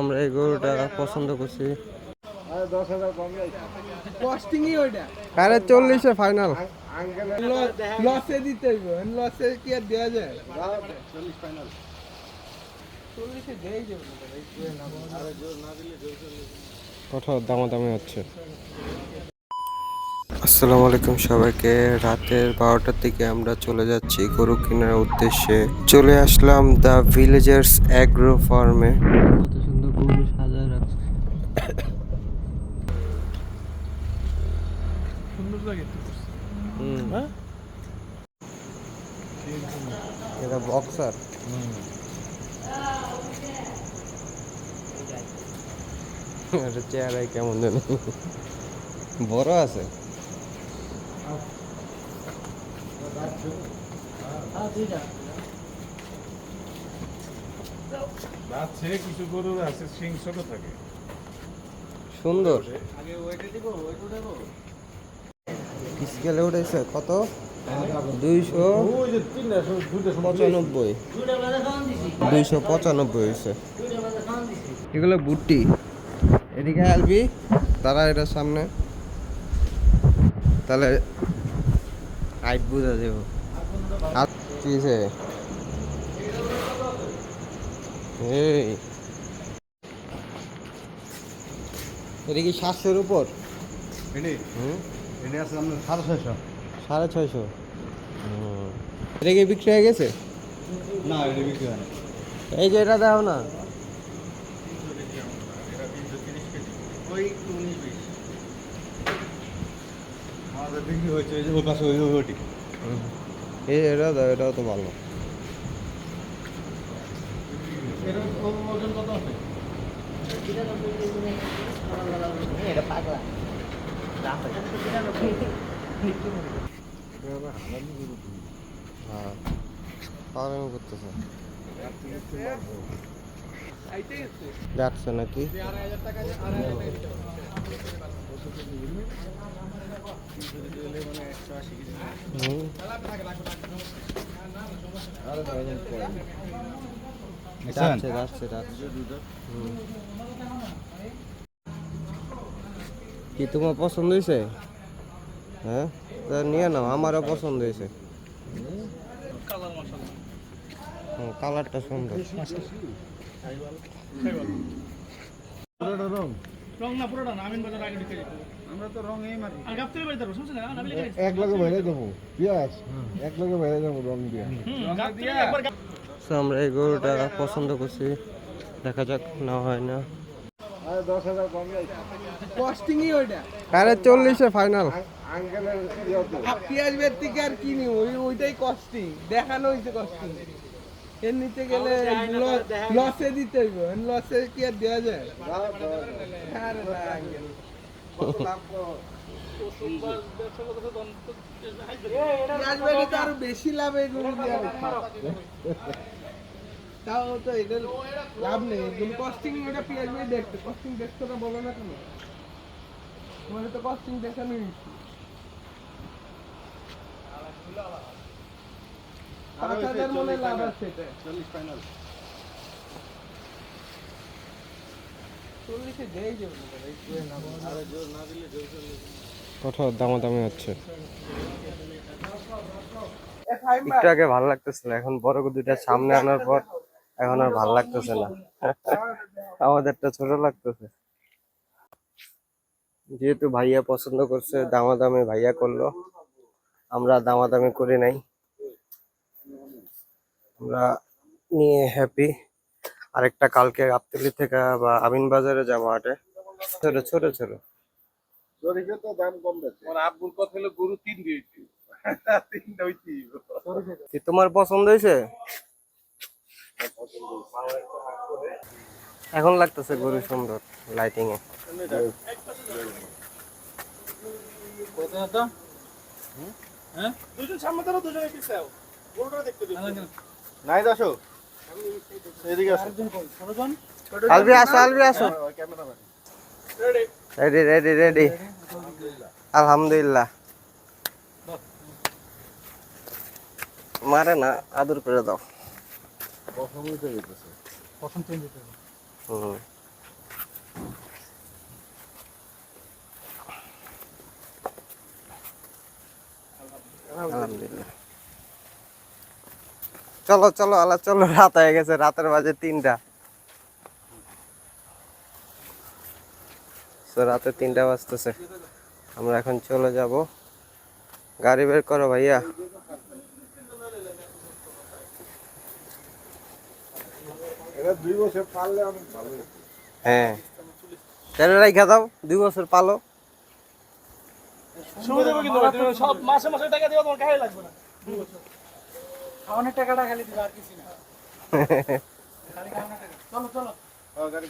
আমরা এই গরুটা পছন্দ করছি। কস্টিংই আরে চল্লিশে ফাইনাল লসে দিতে লসে কি আর দেওয়া যায়? চল্লিশে ভাই, কোথাও দামাদামি হচ্ছে। আসসালামু আলাইকুম সবাইকে। রাতের বারোটার দিকে আমরা চলে যাচ্ছি গরু কেনার উদ্দেশ্যে। চলে আসলাম দ্য ভিলেজার্স অ্যাগ্রো ফার্মে। কত সুন্দর গরু সাজায় রাখছে। সুন্দর লাগে এটা বক্সার। এটা চেহারায় কেমন যেন। বড় আছে। আছে কিছু গরুর আছে সিং ছোট থাকে। সুন্দর। স্কেলে উঠেছে? কত? দুইশো পঁচানব্বই। দুইশো পঁচানব্বই হয়েছে। এগুলো বুট্টি। এদিকে আসবি তারা এটার সামনে। তাহলে হাইট বুঝা যাব কি এই। এটা কি সাতশোর উপর? এনে হুম? এনে আছে আপনার সাড়ে ছয়শো। সাড়ে ছয়শো? হুম। এটা কি বিক্রি হয়ে গেছে? না এটা বিক্রি হয় না। এই যে এটা দাও না। ওই বিক্রি হয়েছে ওই পাশে ওই ওই এই এটা দাও এটাও তো ভালো। এর ওজন কত আছে? হ্যাঁ পাগলামি করতেছে। এইটাই হচ্ছে যাচ্ছে নাকি যে আড়াই হাজার টাকা যে আড়াই হাজার টাকা হুম যাচ্ছে যাচ্ছে যাচ্ছে কি তোমার পছন্দ হয়েছে? হ্যাঁ? তা নিয়ে নাও আমারও পছন্দ হয়েছে। কালারটা সুন্দর। রং রং না পুরোটা না আমিন বাজার আগে ঢুকে যেত আমরা তো রং এই মারি আর গাপ্তে না? এক লগে বাইরে দেবো পিয়াস এক লগে বাইরে দেবো রং দিয়ে। আমরা এই গরুটা পছন্দ করছি। দেখা যাক না হয় না। আর চল্লিশে ফাইনাল ইয়ে পেঁয়াজ বের থেকে আর কি ওই ওইটাই কস্টিং দেখানো হয়েছে কস্টিং এর নিতে গেলে লসে দিতে হইব। লসে কি আর দেওয়া যায়? আরে না, আঙ্কেল। পেঁয়াজ বেরে তো আরও বেশি লাভ এগুলো তাও তো এটা লাভ নেই এগুলো কস্টিং পেঁয়াজ বেরে দেখতে কস্টিং দেখতে না বলো না কেন তোমার তো কস্টিং দেখানো পাঁচ হাজার মনে লাভ আছে এটা চল্লিশ ফাইনাল চল্লিশে দেয় যাবে না ভাই, তুই না বল। কোথাও দামাদামি হচ্ছে। একটু আগে ভালো লাগতেছিল এখন বড় দুইটা সামনে আনার পর এখন আর ভালো লাগতেছে না। আমাদেরটা ছোট লাগতেছে। যেহেতু ভাইয়া পছন্দ করছে দামা দামাদামি ভাইয়া করল আমরা দামা দামাদামি করি নাই। আমরা নিয়ে হ্যাপি আরেকটা কালকে গাবতলি থেকে বা আমিন বাজারে যাব হাটে। ছোট ছোট ছোট। তোমার পছন্দ হয়েছে? এখন লাগতেছে গরু সুন্দর লাইটিং এ। পিছাও গরুটা দেখতে নাই দাসো আলবি আসো। আলবি আসো রেডি রেডি রেডি রেডি আলহামদুলিল্লাহ। মারে না আদর করে দাও। হুম। আলহামদুলিল্লাহ। চলো চলো আল্লাহ চলো রাত হয়ে গেছে রাতের বাজে তিনটা। রাতে তিনটা বাজতেছে। আমরা এখন চলে যাব। গাড়ি বের করো ভাইয়া। দুই বছর। হ্যাঁ। তেলে রাইখা দাও দুই বছর পালো। সব মাসে মাসে টাকা দিও তোমার কাজে লাগবে না। খাওয়ানোর টাকাটা খালি দিবে আর কিছু না। খালি খাওয়ানোর টাকা। চলো চলো। হ্যাঁ, গাড়ি